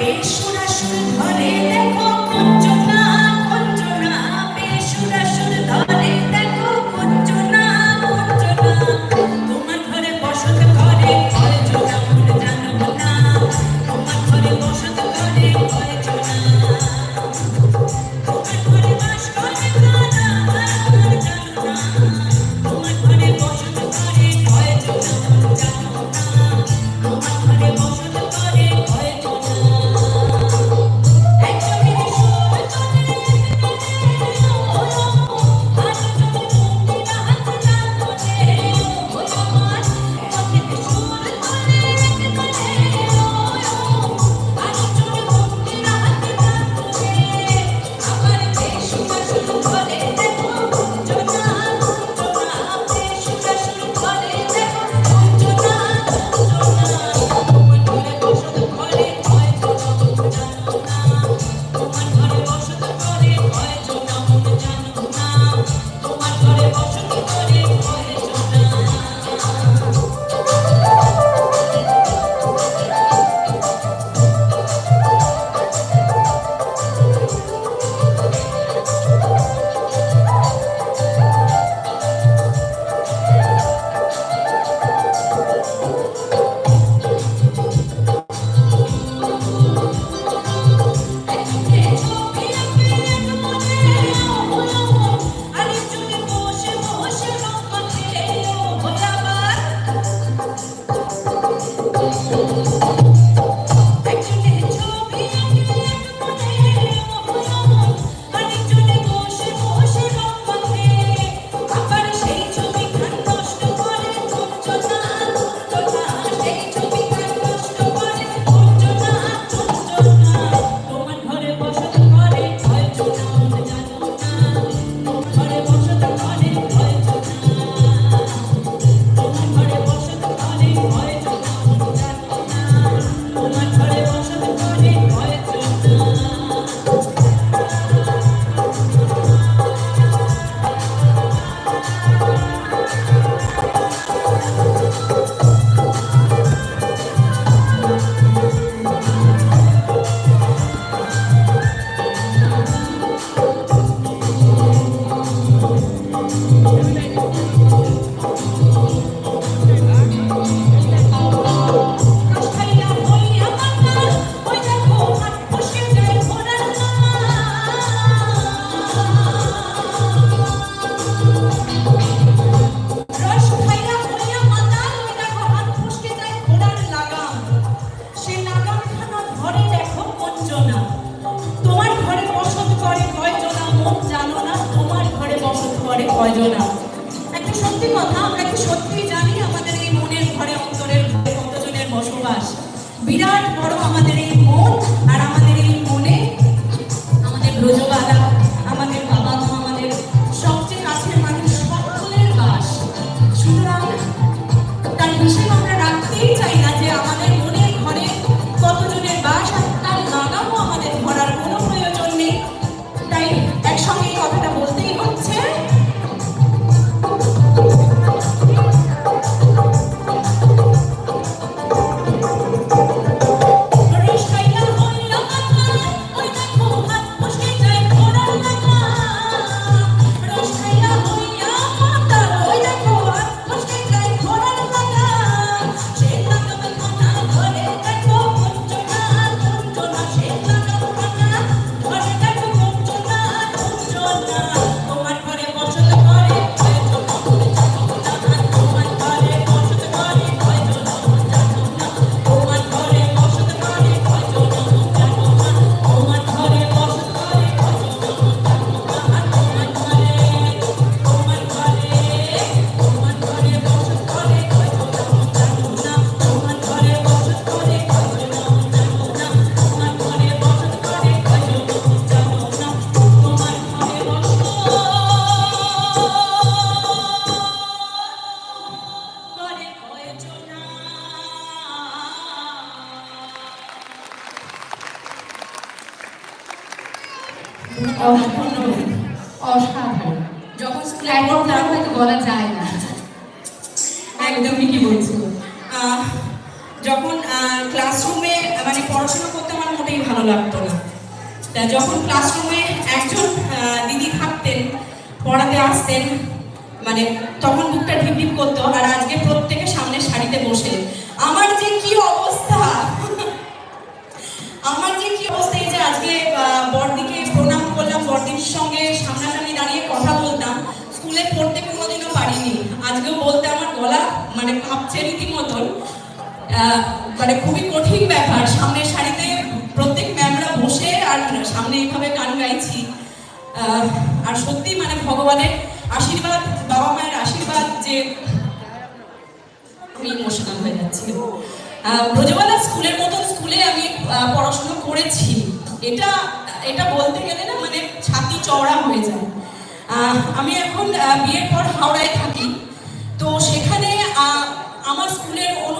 বেসরা সুধরে দেখো হলো না একটা সত্যি কথা, আমরা কি সত্যি জানি আমাদের এই মনের ঘরে অন্তরের ঘরে কতজনের বসবাস? বিরাট বড় আমাদের এই মন আর আমাদের এই মন। একদমই কি বলছো? যখন ক্লাসরুমে মানে পড়াশোনা করতে আমার মোটেই ভালো লাগতো না। তা যখন ক্লাসরুমে একজন দিদি থাকতেন, পড়াতে আসতেন মানে তখন বুকটা ঢিপ ঢিপ করতো, আর আজকে প্রত্যেকে সামনে শাড়িতে বসে। আমার যে কি অবস্থা মানে কাঁপছে রীতিমতন মানে খুবই কঠিন ব্যাপার। সামনের সারিতে প্রত্যেক ম্যামরা বসে আর সামনে এইভাবে গান গাইছি। আর সত্যি মানে ভগবানের আশীর্বাদ, বাবা মায়ের আশীর্বাদ যে ইমোশনাল হয়ে যাচ্ছি। ব্রজবালা স্কুলের মতন স্কুলে আমি পড়াশোনা করেছি। এটা এটা বলতে গেলে না মানে ছাতি চওড়া হয়ে যায়। আমি এখন বিয়ের পর হাওড়ায় থাকি। আমার স্কুলের অনু